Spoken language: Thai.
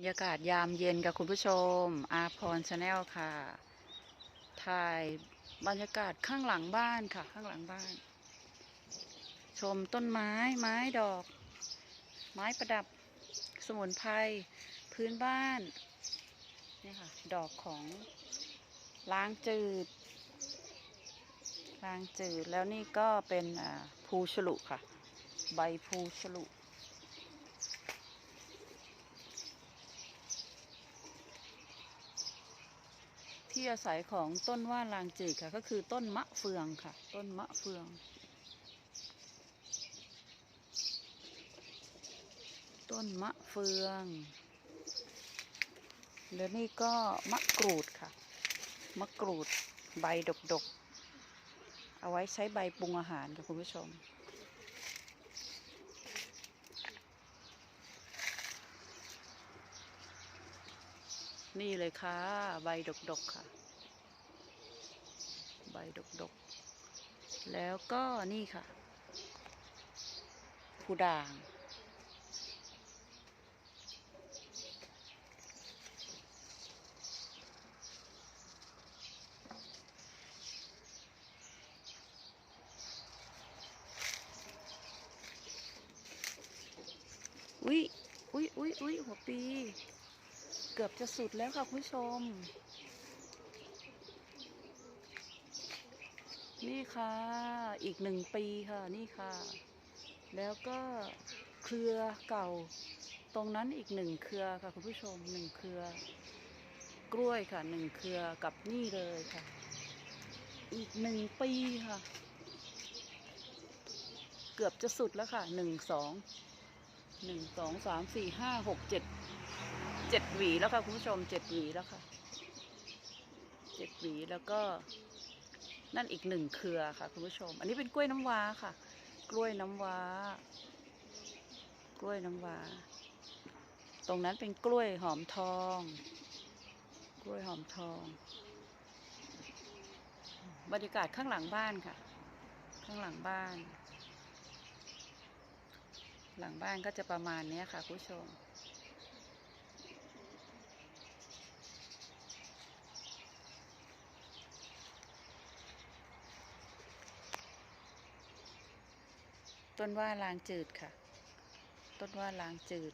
บรรยากาศยามเย็นกับคุณผู้ชม อาพรชาแนลค่ะ ถ่ายบรรยากาศข้างหลังบ้านค่ะ ข้างหลังบ้าน ชมต้นไม้ ไม้ดอก ไม้ประดับ สมุนไพร พื้นบ้านนี่ค่ะ ดอกของล้างจืด ล้างจืด แล้วนี่ก็เป็นภูฉลุค่ะ ใบภูฉลุ ที่อาศัยของต้นว่านลางจืดค่ะ ก็คือต้นมะเฟืองค่ะ ต้นมะเฟือง ต้นมะเฟืองแล้วนี่ก็มะกรูดค่ะ มะกรูดใบดกๆ เอาไว้ใช้ใบปรุงอาหารค่ะคุณผู้ชม นี่เลยค่ะ ใบดกๆค่ะ ใบดกๆ แล้วก็นี่ค่ะผู้ด่าง อุ๊ยอุ๊ยอุ๊ยอุ๊ยหัวปี กือบจะสุดแล้วค่ะคุณผู้ชม นี่ค่ะ อีกหนึ่งปีค่ะนี่ค่ะ แล้วก็เครือเก่า ตรงนั้นอีกหนึ่งเครือค่ะคุณผู้ชมหนึ่งเครือ กล้วยค่ะหนึ่งเครือกับนี่เลยค่ะ อีกหนึ่งปีค่ะ เกือบจะสุดแล้วค่ะหนึ่งสองหนึ่งสองสามสี่ห้าหกเจ็ด เจ็ดหวีแล้วค่ะคุณผู้ชมเจ็ดหวีแล้วค่ะเจ็ดหวีแล้วก็นั่นอีกหนึ่งเครือค่ะคุณผู้ชม อันนี้เป็นกล้วยน้ำว้าค่ะ กล้วยน้ำว้า กล้วยน้ำว้า ตรงนั้นเป็นกล้วยหอมทอง กล้วยหอมทอง บรรยากาศข้างหลังบ้านค่ะ ข้างหลังบ้าน หลังบ้านก็จะประมาณนี้ค่ะคุณผู้ชม ต้นว่าลางจืดค่ะ ต้นว่าลางจืด